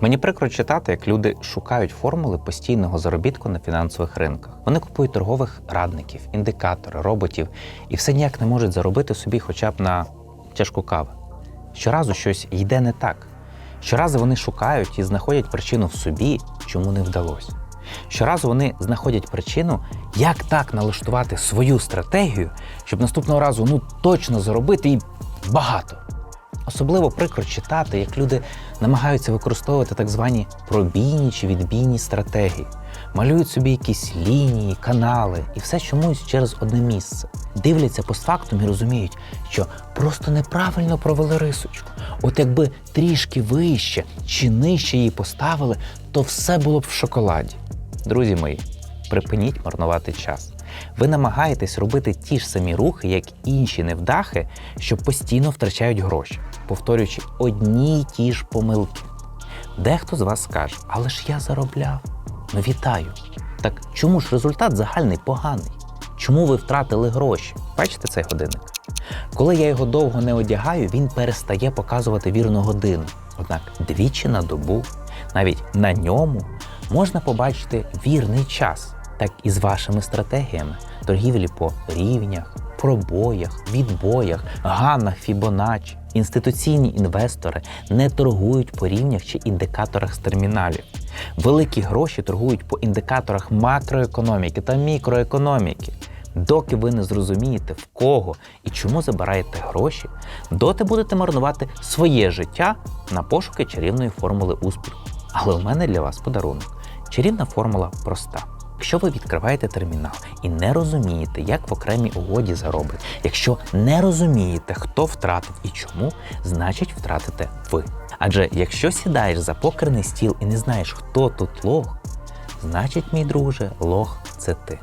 Мені прикро читати, як люди шукають формули постійного заробітку на фінансових ринках. Вони купують торгових радників, індикатори, роботів і все ніяк не можуть заробити собі хоча б на чашку кави. Щоразу щось йде не так. Щоразу вони шукають і знаходять причину в собі, чому не вдалося. Щоразу вони знаходять причину, як так налаштувати свою стратегію, щоб наступного разу ну точно заробити і багато. Особливо прикро читати, як люди намагаються використовувати так звані пробійні чи відбійні стратегії, малюють собі якісь лінії, канали і все чомусь через одне місце. Дивляться постфактум і розуміють, що просто неправильно провели рисочку. От якби трішки вище чи нижче її поставили, то все було б в шоколаді. Друзі мої, припиніть марнувати час. Ви намагаєтесь робити ті ж самі рухи, як інші невдахи, що постійно втрачають гроші, повторюючи одні й ті ж помилки. Дехто з вас скаже, але ж я заробляв. Ну вітаю. Так чому ж результат загальний поганий? Чому ви втратили гроші? Бачите цей годинник? Коли я його довго не одягаю, він перестає показувати вірну годину. Однак двічі на добу, навіть на ньому, можна побачити вірний час, так і з вашими стратегіями торгівлі по рівнях, пробоях, відбоях, ганах Фібоначчі. Інституційні інвестори не торгують по рівнях чи індикаторах з терміналів. Великі гроші торгують по індикаторах макроекономіки та мікроекономіки. Доки ви не зрозумієте, в кого і чому забираєте гроші, доти будете марнувати своє життя на пошуки чарівної формули успіху. Але у мене для вас подарунок. Чарівна формула проста. Якщо ви відкриваєте термінал і не розумієте, як в окремій угоді зароблять, якщо не розумієте, хто втратив і чому, значить втратите ви. Адже якщо сідаєш за покерний стіл і не знаєш, хто тут лох, значить, мій друже, лох це ти.